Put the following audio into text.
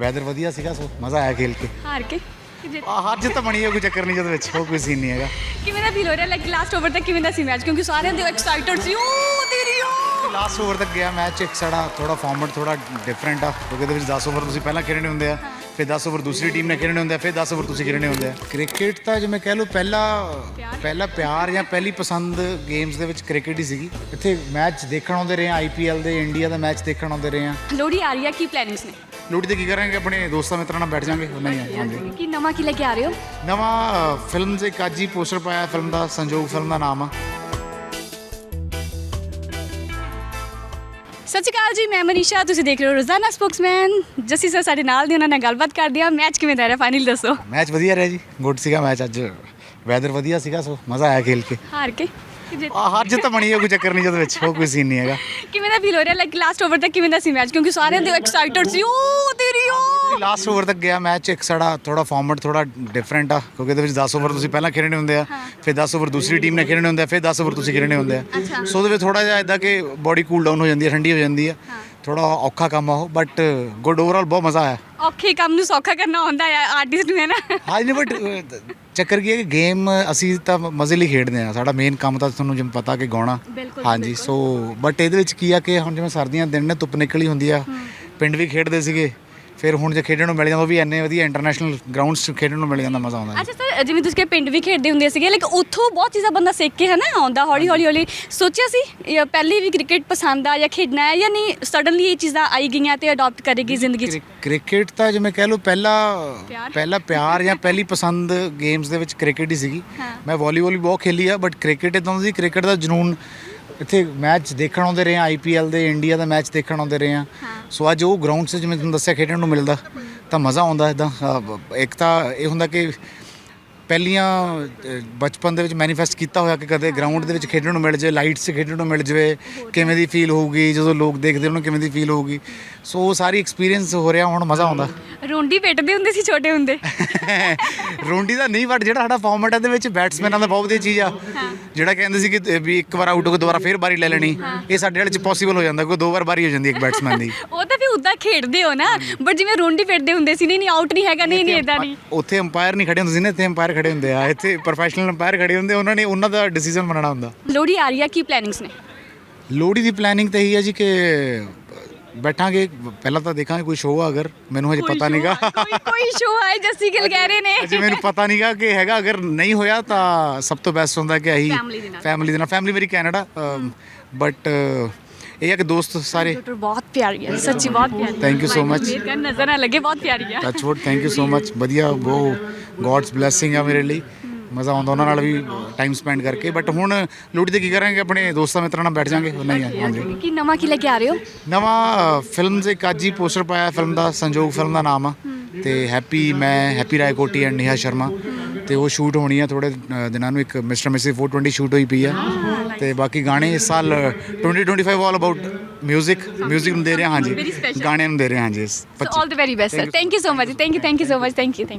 Weather ਵਧੀਆ ਸੀਗਾ ਸੋ ਮਜ਼ਾ ਆਇਆ ਖੇਲ ਕੇ। ਹਾਰ ਕੇ। ਕਿ ਜਿੱਤ- ਆ ਜਿੱਤ ਬਣੀ ਹੈ ਕੋਈ ਚੱਕਰ ਨਹੀਂ ਜਿਹਦੇ ਵਿੱਚ ਉਹ ਕੋਈ ਸੀਨ ਨਹੀਂ ਹੈਗਾ। ਕਿਵੇਂ ਦਾ ਫੀਲ ਹੋ ਰਿਹਾ? ਲਾਈਕ ਲਾਸਟ ਓਵਰ ਤੱਕ ਕਿਵੇਂ ਦਾ ਸੀ ਮੈਚ ਕਿਉਂਕਿ ਸਾਰਿਆਂ ਦੇ ਐਕਸਾਈਟਡ ਸੀ। ਓ ਤੇਰੀ ਓ! ਲਾਸਟ ਓਵਰ ਤੱਕ ਗਿਆ ਮੈਚ ਇੱਕ ਸਾਡਾ ਥੋੜਾ ਫਾਰਮੈਟ ਥੋੜਾ ਡਿਫਰੈਂਟ ਆ ਕਿਉਂਕਿ ਇਹਦੇ ਵਿੱਚ 10 ਓਵਰ ਤੁਸੀਂ ਪਹਿਲਾਂ ਖੇਡਣੇ ਹੁੰਦੇ ਆ ਫਿਰ 10 ਓਵਰ ਦੂਸਰੀ ਟੀਮ ਨੇ ਖੇਡਣੇ ਹੁੰਦੇ ਆ ਫਿਰ 10 ਓਵਰ ਤੁਸੀਂ ਖੇਡਣੇ ਹੁੰਦੇ ਆ। ਕ੍ਰਿਕਟ ਤਾਂ ਜਿਵੇਂ ਕਹਿ ਲਓ ਪਹਿਲਾ ਪਹਿਲਾ ਪਿਆਰ ਜਾਂ ਪਹਿਲੀ ਪਸੰਦ ਗੇਮਸ ਦੇ ਵਿੱਚ ਕ੍ਰਿਕਟ ਹੀ ਸੀਗੀ। ਇੱਥੇ ਮੈਚ ਦੇਖਣ ਆਉਂਦੇ ਰਹੇ ਆ ਆਈਪੀਐਲ ਦੇ ਇੰਡੀਆ ਦਾ ਮੈਚ ਦੇਖਣ ਆਉਂਦੇ ਰਹੇ ਆ। ਰਹੀ ਆ ਕੀ ਪਲੈਨਿੰਗਸ ਨੇ? ਲੋਹੜੀ ਤੇ ਕੀ ਕਰਾਂਗੇ? ਆਪਣੇ ਦੋਸਤਾਂ ਮਿੱਤਰਾਂ ਨਾਲ ਬੈਠ ਜਾਾਂਗੇ। ਨਹੀਂ ਹਾਂਜੀ। ਕੀ ਨਵਾਂ ਕੀ ਲੈ ਕੇ ਆ ਰਹੇ ਹੋ? ਨਵਾਂ ਫਿਲਮ ਦੇ ਹੀ ਪੋਸਟਰ ਪਾਇਆ ਫਿਲਮ ਦਾ ਸੰਜੋਗ ਫਿਲਮ ਦਾ ਨਾਮ। ਆ ਸਤਿ ਸ਼੍ਰੀ ਅਕਾਲ ਜੀ ਮੈਂ ਮਨੀਸ਼ਾ। ਤੁਸੀਂ ਦੇਖ ਰਹੇ ਹੋ ਰੋਜ਼ਾਨਾ ਸਪੋਕਸਮੈਨ। ਜੱਸੀ ਸਰ ਸਾਡੇ ਨਾਲ ਦੀ ਉਹਨਾਂ ਨਾਲ ਗੱਲਬਾਤ ਕਰਦੇ ਆ ਮੈਚ ਕਿਵੇਂ ਦਾ ਰਿਹਾ? ਫਾਈਨਲ ਦੱਸੋ। ਮੈਚ ਵਧੀਆ ਰਿਹਾ ਜੀ। ਗੁੱਡ ਸੀਗਾ ਮੈਚ ਅੱਜ। ਵੈਦਰ ਵਧੀਆ ਸੀਗਾ ਸੋ ਮਜ਼ਾ ਆਇਆ ਖੇਲ ਕੇ। ਹਾਰ ਕੇ। ਕਿ ਜਿੱਤ- ਆ ਹਾਰ ਜਿੱਤ ਬਣੀ ਹੈ ਕੋਈ ਚੱਕਰ ਨਹੀਂ ਜਿਹਦੇ ਵਿੱਚ ਉਹ ਕੋਈ ਸੀਨ ਨਹੀਂ ਹੈਗਾ। ਕਿਵੇਂ ਦਾ ਫੀਲ ਹੋ ਰਿਹਾ? ਲਾਈਕ ਲਾਸਟ ਓਵਰ ਤੱਕ ਕਿਵੇਂ ਦਾ ਸੀ ਮੈਚ ਕਿਉਂਕਿ ਸਾਰਿਆਂ ਦੇ ਐਕਸਾਈਟਡ ਸੀ। ਓ ਤੇਰੀ ਓ! ਲਾਸਟ ਓਵਰ ਤੱਕ ਗਿਆ ਮੈਚ ਇੱਕ ਸਾਡਾ ਥੋੜਾ ਫਾਰਮੈਟ ਥੋੜਾ ਡਿਫਰੈਂਟ ਆ ਕਿਉਂਕਿ ਇਹਦੇ ਵਿੱਚ 10 ਓਵਰ ਤੁਸੀਂ ਪਹਿਲਾਂ ਖੇਡਣੇ ਹੁੰਦੇ ਆ ਫਿਰ 10 ਓਵਰ ਦੂਸਰੀ ਟੀਮ ਨੇ ਖੇਡਣੇ ਹੁੰਦੇ ਆ ਫਿਰ 10 ਓਵਰ ਤੁਸੀਂ ਖੇਡਣੇ ਹੁੰਦੇ ਆ। ਸੋ ਉਹਦੇ ਵਿੱਚ ਥੋੜਾ ਜਿਹਾ ਇਦਾਂ ਕਿ ਬਾਡੀ ਕੂਲ ਡਾਊਨ ਹੋ ਜਾਂਦੀ ਹੈ ਠੰਡੀ ਹੋ ਜਾਂਦੀ ਹੈ। ਥੋੜਾ ਔਖਾ ਕੰਮ ਆ ਉਹ ਬਟ ਗੁੱਡ ਓਵਰਆਲ ਬਹੁਤ ਮਜ਼ਾ ਆਇਆ। ਔਖੇ ਕੰਮ ਨੂੰ ਸੌਖਾ ਕਰਨਾ ਹੁੰਦਾ ਹੈ ਆਰਟਿਸਟ ਨੂੰ ਹੈ ਨਾ? ਹਾਂ ਨਹੀਂ ਬਟ ਚੱਕਰ ਕੀ ਹੈ ਕਿ ਗੇਮ ਅਸੀਂ ਤਾਂ ਮਜ਼ੇ ਲਈ ਖੇਡਦੇ ਆ ਸਾਡਾ ਮੇਨ ਕੰਮ ਤਾਂ ਤੁਹਾਨੂੰ ਜਿਵੇਂ ਪਤਾ ਕਿ ਗਾਉਣਾ। ਬਿਲਕੁਲ, ਹਾਂਜੀ ਸੋ ਬਟ ਇਹਦੇ ਵਿੱਚ ਕੀ ਆ ਕਿ ਹੁਣ ਜਿਵੇਂ ਸਰਦੀਆਂ ਦੇ ਦਿਨ ਨੇ ਧੁੱਪ ਨਿਕਲੀ ਹੁੰਦੀ ਆ। ਪਿੰਡ ਵੀ ਖੇਡਦੇ ਸੀਗੇ। ਫਿਰ ਹੁਣ ਜੇ ਖੇਡਣ ਨੂੰ ਮਿਲ ਜਾਂਦਾ ਉਹ ਵੀ ਇੰਨੇ ਵਧੀਆ ਇੰਟਰਨੈਸ਼ਨਲ ਗਰਾਊਂਡਸ 'ਚ ਖੇਡਣ ਨੂੰ ਮਿਲ ਜਾਂਦਾ ਮਜ਼ਾ ਆਉਂਦਾ ਅੱਛਾ ਸਰ ਜਿਵੇਂ ਤੁਸੀਂ ਕਿ ਪਿੰਡ ਵੀ ਖੇਡਦੇ ਹੁੰਦੇ ਸੀਗੇ ਲਾਈਕ ਉੱਥੋਂ ਬਹੁਤ ਚੀਜ਼ਾਂ ਬੰਦਾ ਸਿੱਖ ਕੇ ਹੈ ਨਾ ਆਉਂਦਾ ਹੌਲੀ ਹੌਲੀ ਹੌਲੀ ਸੋਚਿਆ ਸੀ ਜਾਂ ਪਹਿਲੇ ਵੀ ਕ੍ਰਿਕਟ ਪਸੰਦ ਆ ਜਾਂ ਖੇਡਣਾ ਹੈ ਜਾਂ ਨਹੀਂ ਸਡਨਲੀ ਇਹ ਚੀਜ਼ਾਂ ਆਈ ਗਈਆਂ ਤੇ ਅਡਾਪਟ ਕਰੇਗੀ ਜ਼ਿੰਦਗੀ 'ਚ ਕ੍ਰਿਕਟ ਤਾਂ ਜਿਵੇਂ ਕਹਿ ਲਓ ਪਹਿਲਾ? ਪਹਿਲਾ ਪਿਆਰ ਜਾਂ ਪਹਿਲੀ ਪਸੰਦ ਗੇਮਸ ਦੇ ਵਿੱਚ ਕ੍ਰਿਕਟ ਹੀ ਸੀਗੀ। ਮੈਂ ਵਾਲੀਬਾਲ ਵੀ ਬਹੁਤ ਖੇਲੀ ਆ ਬਟ ਕ੍ਰਿਕਟ ਇਦਾਂ ਦੀ ਕ੍ਰਿਕਟ ਦਾ ਜਨੂਨ ਇੱਥੇ ਮੈਚ ਦੇਖਣ ਆਉਂਦੇ ਰਹੇ ਆ ਆਈਪੀਐਲ ਦੇ ਇੰਡੀਆ ਦਾ ਮੈਚ ਦੇਖਣ ਆਉਂਦੇ ਰਹੇ ਆ ਸੋ ਅੱਜ ਉਹ ਗਰਾਊਂਡ 'ਚ ਜਿਵੇਂ ਤੁਹਾਨੂੰ ਦੱਸਿਆ ਖੇਡਣ ਨੂੰ ਮਿਲਦਾ ਤਾਂ ਮਜ਼ਾ ਆਉਂਦਾ ਇਦਾਂ। ਇੱਕ ਤਾਂ ਇਹ ਹੁੰਦਾ ਕਿ ਪਹਿਲੀਆਂ ਬਚਪਨ ਦੇ ਵਿੱਚ ਮੈਨੀਫੈਸਟ ਕੀਤਾ ਹੋਇਆ ਕਿ ਕਦੇ ਗਰਾਊਂਡ ਦੇ ਵਿੱਚ ਖੇਡਣ ਨੂੰ ਮਿਲ ਜੇ ਲਾਈਟਸ 'ਚ ਖੇਡਣ ਨੂੰ ਮਿਲ ਜਵੇ ਕਿਵੇਂ ਦੀ ਫੀਲ ਹੋਊਗੀ ਜਦੋਂ ਲੋਕ ਦੇਖਦੇ ਉਹਨਾਂ ਨੂੰ ਕਿਵੇਂ ਦੀ ਫੀਲ ਹੋਊਗੀ। ਸੋ ਉਹ ਸਾਰੀ ਐਕਸਪੀਰੀਅੰਸ ਹੋ ਰਿਹਾ ਹੁਣ ਮਜ਼ਾ ਆਉਂਦਾ। ਰੋਂਡੀ ਪਿੱਟਦੇ ਹੁੰਦੇ ਸੀ ਛੋਟੇ ਹੁੰਦੇ। ਰੋਂਡੀ ਦਾ ਨਹੀਂ ਬਟ ਜਿਹੜਾ ਸਾਡਾ ਫਾਰਮੈਟ ਹੈ ਦੇ ਵਿੱਚ ਬੈਟਸਮੈਨਾਂ ਦਾ ਬਹੁਤ ਵਧੀਆ ਚੀਜ਼ ਆ। ਜਿਹੜਾ ਕਹਿੰਦੇ ਸੀ ਕਿ ਵੀ ਇੱਕ ਵਾਰ ਆਊਟ ਹੋ ਕੇ ਦੁਬਾਰਾ ਫੇਰ ਬਾਰੀ ਲੈ ਲੈਣੀ ਇਹ ਸਾਡੇ ਵਾਲੇ ਚ ਪੋਸੀਬਲ ਹੋ ਜਾਂਦਾ ਕੋਈ ਦੋ ਵਾਰ ਬਾਰੀ ਹੋ ਜਾਂਦੀ ਇੱਕ ਬੈਟਸਮੈਨ ਦੀ। ਉਹ ਖੇਡਦੇ ਹੋ ਨਾ ਬਟ ਜਿਵੇਂ ਰੋਂਡੀ ਪਿੱਟਦੇ ਹੁੰਦੇ ਸੀ ਨਹੀਂ ਨਹੀਂ ਆਊਟ ਨਹੀਂ ਹੈਗਾ ਨਹੀਂ ਨਹੀਂ ਇਦਾਂ ਨਹੀਂ। ਉੱਥੇ ਅੰਪਾਇਰ ਨਹੀਂ ਖੜੇ ਹੁੰਦੇ ਸੀ ਨਾ ਇੱਥੇ ਅੰਪਾਇਰ ਖੜੇ ਹੁੰਦੇ ਆ। ਇੱਥੇ ਪ੍ਰੋਫੈਸ਼ਨਲ ਅੰਪਾਇਰ ਖੜੇ ਹੁੰਦੇ ਉਹਨਾਂ ਨੇ ਉਹਨਾਂ ਦਾ ਡਿਸੀਜਨ ਬਣਾਉਣਾ ਹੁੰਦਾ। ਲੋੜੀ ਆ ਰਹੀ ਆ ਕੀ ਪਲੈਨਿੰਗਸ ਨੇ? ਲੋਹੜੀ ਦੀ ਪਲੈਨਿੰਗ ਤਾਂ ਇਹੀ ਹੈ ਜੀ ਕਿ ਬੈਠਾਂਗੇ ਪਹਿਲਾਂ ਤਾਂ ਦੇਖਾਂਗੇ ਕੋਈ ਸ਼ੋਅ ਆ ਅਗਰ ਮੈਨੂੰ ਹਜੇ ਪਤਾ ਨਹੀਂਗਾ ਕੋਈ ਕੋਈ ਸ਼ੋਅ ਹੈ ਜੱਸੀ ਗਿੱਲ ਕਹਿ ਰਹੇ ਨੇ। ਅਜੇ ਮੈਨੂੰ ਪਤਾ ਨਹੀਂਗਾ ਕਿ ਹੈਗਾ ਅਗਰ ਨਹੀਂ ਹੋਇਆ ਤਾਂ ਸਭ ਤੋਂ ਬੈਸਟ ਹੁੰਦਾ ਕਿ ਅਸੀਂ Family ਦੇ ਨਾਲ। ਫੈਮਿਲੀ ਦੇ ਨਾਲ। ਫੈਮਿਲੀ ਮੇਰੀ ਕੈਨੇਡਾ ਬਟ ਇਹ ਹੈ ਕਿ ਦੋਸਤ ਸਾਰੇ ਡਾਕਟਰ ਬਹੁਤ ਪਿਆਰੀ ਹੈ ਸੱਚੀ ਬਹੁਤ ਪਿਆਰੀ Thank you so much. ਮੇਰੇ ਕੰਨ ਨਜ਼ਰ ਨਾ ਲੱਗੇ ਬਹੁਤ ਪਿਆਰੀ ਹੈ। Touch wood thank you so much ਵਧੀਆ ਬਹੁਤ ਗੋਡਸ ਬਲੇਸਿੰਗ ਆ ਮੇਰੇ ਲਈ। ਮਜ਼ਾ ਆਉਂਦਾ ਉਹਨਾਂ ਨਾਲ ਵੀ ਟਾਈਮ ਸਪੈਂਡ ਕਰਕੇ। ਬਟ ਹੁਣ ਲੋਹੜੀ ਤੇ ਕੀ ਕਰਾਂਗੇ? ਆਪਣੇ ਦੋਸਤਾਂ ਮਿੱਤਰਾਂ ਨਾਲ ਬੈਠ ਜਾਾਂਗੇ। ਨਹੀਂ ਹੈ ਹਾਂਜੀ। ਕੀ ਨਵਾਂ ਕੀ ਲੈ ਕੇ ਆ ਰਹੇ ਹੋ? ਨਵਾਂ ਫਿਲਮ ਦੇ ਇੱਕ ਹੀ ਪੋਸਟਰ ਪਾਇਆ ਫਿਲਮ ਦਾ ਸੰਜੋਗ ਫਿਲਮ ਦਾ ਨਾਮ ਆ। ਤੇ ਹੈਪੀ ਮੈਂ ਹੈਪੀ ਰਾਏ ਕੋਟੀ ਐਂਡ ਨੇਹਾ ਸ਼ਰਮਾ ਤੇ ਉਹ ਸ਼ੂਟ ਹੋਣੀ ਆ ਥੋੜੇ ਦਿਨਾਂ ਨੂੰ ਇੱਕ ਮਿਸਟਰ ਮਿਸਿਸ 420 ਸ਼ੂਟ ਹੋਈ ਪਈ ਆ। ਤੇ ਬਾਕੀ ਗਾਣੇ ਇਸ ਸਾਲ 2025 ਆਲ ਅਬਾਊਟ ਮਿਊਜ਼ਿਕ ਮਿਊਜ਼ਿਕ ਨੂੰ ਦੇ ਰਹੇ ਹਾਂ ਹਾਂਜੀ ਗਾਣੇ ਨੂੰ ਦੇ ਰਹੇ ਹਾਂ ਹਾਂਜੀ all the very best sir thank you so much thank you thank you so much thank you